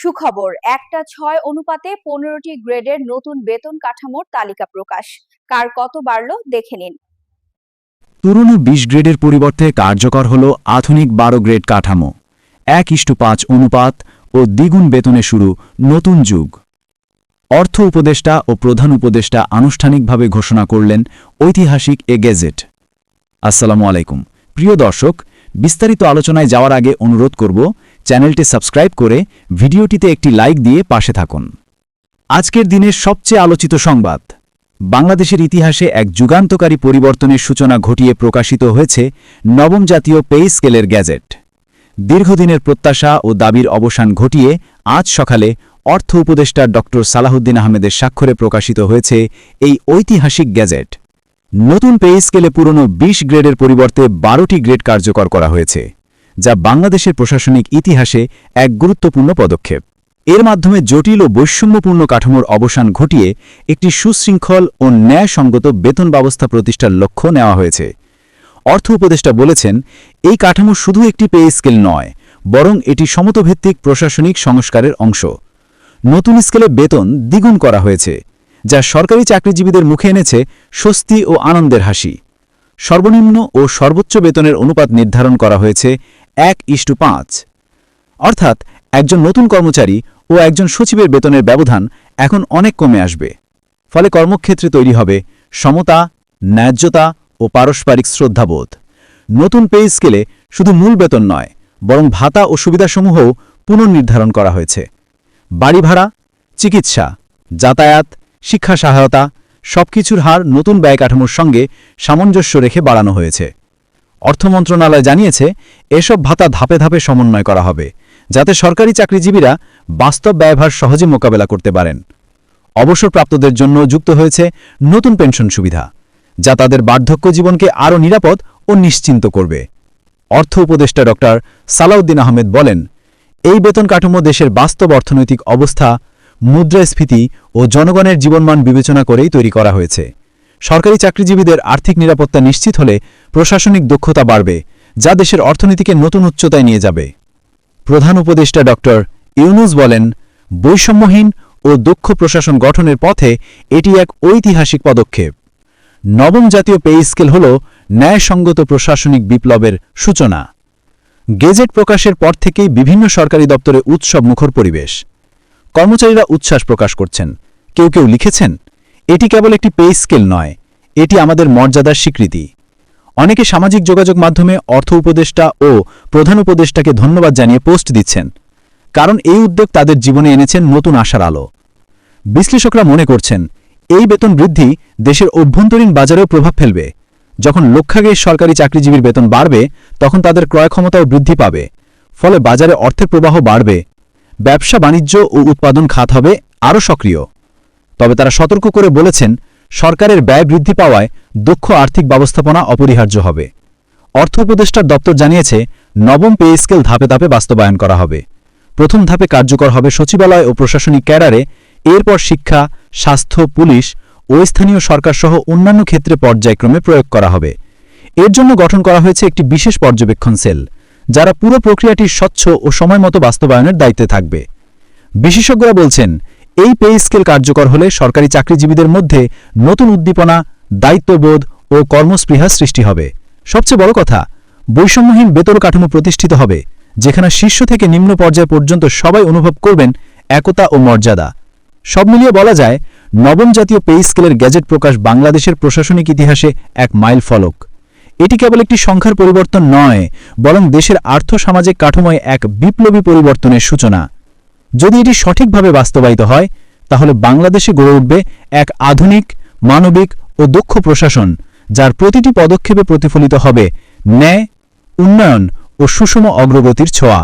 সুখবর, একটা ছয় অনুপাতে পনেরোটি গ্রেডের নতুন বেতন কাঠামোর তালিকা প্রকাশ। কার কত বাড়ল দেখে নিন। পুরনো বিশ গ্রেডের পরিবর্তে কার্যকর হল আধুনিক বারো গ্রেড কাঠামো। এক ইস্টু পাঁচ অনুপাত ও দ্বিগুণ বেতনে শুরু নতুন যুগ। অর্থ উপদেষ্টা ও প্রধান উপদেষ্টা আনুষ্ঠানিকভাবে ঘোষণা করলেন ঐতিহাসিক এ গেজেট। আসসালামু আলাইকুম। প্রিয় দর্শক, বিস্তারিত আলোচনায় যাওয়ার আগে অনুরোধ করব চ্যানেলটি সাবস্ক্রাইব করে ভিডিওটিতে একটি লাইক দিয়ে পাশে থাকুন। আজকের দিনের সবচেয়ে আলোচিত সংবাদ, বাংলাদেশের ইতিহাসে এক যুগান্তকারী পরিবর্তনের সূচনা ঘটিয়ে প্রকাশিত হয়েছে নবম জাতীয় পে স্কেলের গ্যাজেট। দীর্ঘদিনের প্রত্যাশা ও দাবির অবসান ঘটিয়ে আজ সকালে অর্থ উপদেষ্টা ড সালাহুদ্দিন আহমেদের স্বাক্ষরে প্রকাশিত হয়েছে এই ঐতিহাসিক গ্যাজেট। নতুন পে স্কেলে পুরনো ২০ গ্রেডের পরিবর্তে বারোটি গ্রেড কার্যকর করা হয়েছে। যা বাংলাদেশের প্রশাসনিক ইতিহাসে এক গুরুত্বপূর্ণ পদক্ষেপ। এর মাধ্যমে জটিল ও বৈষম্যপূর্ণ কাঠামোর অবসান ঘটিয়ে একটি সুশৃঙ্খল ও ন্যায়সঙ্গত বেতন ব্যবস্থা প্রতিষ্ঠার লক্ষ্য নেওয়া হয়েছে। অর্থ উপদেষ্টা বলেছেন, এই কাঠামো শুধু একটি পে স্কেল নয়, বরং এটি সমতভিত্তিক প্রশাসনিক সংস্কারের অংশ। নতুন স্কেলে বেতন দ্বিগুণ করা হয়েছে, যা সরকারি চাকরিজীবীদের মুখে এনেছে স্বস্তি ও আনন্দের হাসি। সর্বনিম্ন ও সর্বোচ্চ বেতনের অনুপাত নির্ধারণ করা হয়েছে এক ইস্টু পাঁচ। অর্থাৎ একজন নতুন কর্মচারী ও একজন সচিবের বেতনের ব্যবধান এখন অনেক কমে আসবে। ফলে কর্মক্ষেত্রে তৈরি হবে সমতা, ন্যায্যতা ও পারস্পরিক শ্রদ্ধাবোধ। নতুন পে স্কেলে শুধু মূল বেতন নয়, বরং ভাতা ও সুবিধাসমূহও পুনর্নির্ধারণ করা হয়েছে। বাড়ি ভাড়া, চিকিৎসা, যাতায়াত, শিক্ষা সহায়তা সবকিছুর হার নতুন ব্যয় কাঠামোর সঙ্গে সামঞ্জস্য রেখে বাড়ানো হয়েছে। অর্থ মন্ত্রণালয় জানিয়েছে, এসব ভাতা ধাপে ধাপে সমন্বয় করা হবে, যাতে সরকারি চাকরিজীবীরা বাস্তব ব্যয়ভার সহজে মোকাবেলা করতে পারেন। অবসরপ্রাপ্তদের জন্য যুক্ত হয়েছে নতুন পেনশন সুবিধা, যা তাদের বার্ধক্য জীবনকে আরও নিরাপদ ও নিশ্চিন্ত করবে। অর্থ উপদেষ্টা ড. সালাউদ্দিন আহমেদ বলেন, এই বেতন কাঠামো দেশের বাস্তব অর্থনৈতিক অবস্থা, মুদ্রাস্ফীতি ও জনগণের জীবনমান বিবেচনা করেই তৈরি করা হয়েছে। সরকারি চাকরিজীবীদের আর্থিক নিরাপত্তা নিশ্চিত হলে প্রশাসনিক দক্ষতা বাড়বে, যা দেশের অর্থনীতিকে নতুন উচ্চতায় নিয়ে যাবে। প্রধান উপদেষ্টা ড ইউনুস বলেন, বৈষম্যহীন ও দক্ষ প্রশাসন গঠনের পথে এটি এক ঐতিহাসিক পদক্ষেপ। নবম জাতীয় পে স্কেল হল ন্যায়সঙ্গত প্রশাসনিক বিপ্লবের সূচনা। গেজেট প্রকাশের পর থেকেই বিভিন্ন সরকারি দপ্তরে উৎসব মুখর পরিবেশ। কর্মচারীরা উচ্ছ্বাস প্রকাশ করছেন। কেউ কেউ লিখেছেন এটি কেবল একটি পে স্কেল নয়, এটি আমাদের মর্যাদার স্বীকৃতি। অনেকে সামাজিক যোগাযোগ মাধ্যমে অর্থ উপদেষ্টা ও প্রধান উপদেষ্টাকে ধন্যবাদ জানিয়ে পোস্ট দিচ্ছেন, কারণ এই উদ্যোগ তাদের জীবনে এনেছেন নতুন আশার আলো। বিশ্লেষকরা মনে করছেন, এই বেতন বৃদ্ধি দেশের অভ্যন্তরীণ বাজারেও প্রভাব ফেলবে। যখন লক্ষাগে সরকারি চাকরিজীবীর বেতন বাড়বে, তখন তাদের ক্রয় ক্ষমতাও বৃদ্ধি পাবে। ফলে বাজারে অর্থের প্রবাহ বাড়বে, ব্যবসা বাণিজ্য ও উৎপাদন খাত হবে আরও সক্রিয়। তবে তারা সতর্ক করে বলেছেন, সরকারের ব্যয় বৃদ্ধি পাওয়ায় দক্ষ আর্থিক ব্যবস্থাপনা অপরিহার্য হবে। অর্থ উপদেষ্টার দপ্তর জানিয়েছে, নবম পে স্কেল ধাপে ধাপে বাস্তবায়ন করা হবে। প্রথম ধাপে কার্যকর হবে সচিবালয় ও প্রশাসনিক ক্যাডারে, এরপর শিক্ষা, স্বাস্থ্য, পুলিশ ও স্থানীয় সরকারসহ অন্যান্য ক্ষেত্রে পর্যায়ক্রমে প্রয়োগ করা হবে। এর জন্য গঠন করা হয়েছে একটি বিশেষ পর্যবেক্ষণ সেল, যারা পুরো প্রক্রিয়াটির স্বচ্ছ ও সময়মতো বাস্তবায়নের দায়িত্বে থাকবে। বিশেষজ্ঞরা বলছেন এই পে স্কেল কার্যকর হলে সরকারি চাকরিজীবীদের মধ্যে নতুন উদ্দীপনা, দায়িত্ববোধ ও কর্মস্পৃহা সৃষ্টি হবে। সবচেয়ে বড় কথা, বৈষম্যহীন বেতন কাঠামো প্রতিষ্ঠিত হবে, যেখানে শীর্ষ থেকে নিম্ন পর্যায় পর্যন্ত সবাই অনুভব করবেন একতা ও মর্যাদা। সব মিলিয়ে বলা যায়, নবম জাতীয় পে স্কেলের গ্যাজেট প্রকাশ বাংলাদেশের প্রশাসনিক ইতিহাসে এক মাইল ফলক। এটি কেবল একটি সংখ্যার পরিবর্তন নয়, বরং দেশের আর্থসামাজিক কাঠামোয় এক বিপ্লবী পরিবর্তনের সূচনা। যদি এটি সঠিকভাবে বাস্তবায়িত হয়, তাহলে বাংলাদেশে গড়ে উঠবে এক আধুনিক, মানবিক ও দক্ষ প্রশাসন, যার প্রতিটি পদক্ষেপে প্রতিফলিত হবে ন্যায়, উন্নয়ন ও সুষম অগ্রগতির ছোঁয়া।